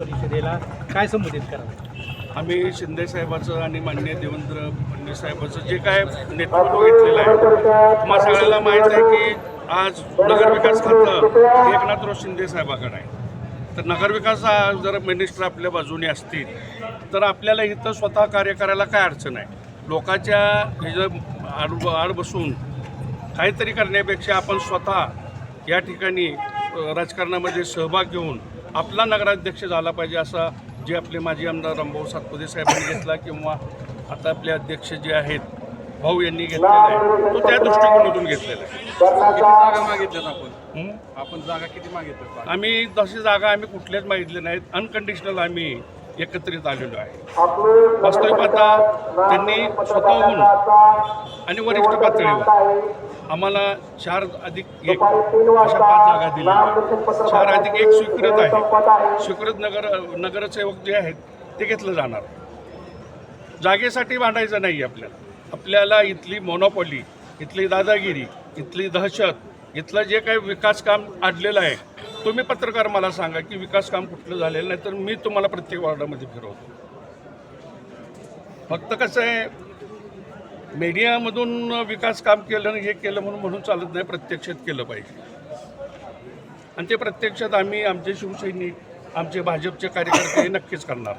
परिषदेला काय संबोधित करा आम्ही शिंदे साहेबाचं आणि मान्य देवेंद्र फडणवीस साहेबाचं जे काय नेतृत्व घेतलेलं आहे तुम्हा सगळ्याला माहीत आहे की आज नगरविकास खातं एकनाथराव शिंदे साहेबाकडे आहे. तर नगरविकास हा जर मिनिस्टर आपल्या बाजूने असतील तर आपल्याला इथं स्वतः कार्य करायला काय अडचण आहे? लोकांच्या ह्याच्या आड आड बसून काहीतरी करण्यापेक्षा आपण स्वतः या ठिकाणी राजकारणामध्ये सहभाग घेऊन आपला नगराध्यक्ष झाला पाहिजे असा जे आपले माजी आमदार रामभाऊ सातपुते साहेबांनी घेतला किंवा आता आपले अध्यक्ष जे आहेत भाऊ यांनी घेतलेला आहे तो त्या दृष्टिकोनातून घेतलेला आहे. किती जागा मागितल्यात आपण? आपण जागा किती मागितल्या आम्ही तशी जागा आम्ही कुठल्याच मागितल्या नाहीत. अनकंडिशनल आम्ही एकत्रित आलेलो आहे. वास्तविक आता त्यांनी स्वतःहून आणि वरिष्ठ पातळीवर आम्हाला चार अधिक एक अशा पाच जागा दिल्या. चार अधिक एक स्वीकृत आहे. स्वीकृत नगर नगरसेवक जे आहेत ते घेतलं जाणार. जागेसाठी भांडायचं नाही आपल्याला. आपल्याला इथली मोनोपॉली इथली दादागिरी इथली दहशत इथलं जे काही विकास काम अडलेलं आहे तुम्ही पत्रकार मला सांगा की विकास काम कुठलं झालेलं नाही तर मी तुम्हाला प्रत्येक वॉर्डामध्ये फिरवतो. फक्त कसं आहे मीडियामधून विकास काम केलं आणि हे केलं म्हणून म्हणून चालत नाही प्रत्यक्षात केलं पाहिजे. आणि ते प्रत्यक्षात आम्ही आमचे शिवसैनिक आमचे भाजपचे कार्यकर्ते हे नक्कीच करणार.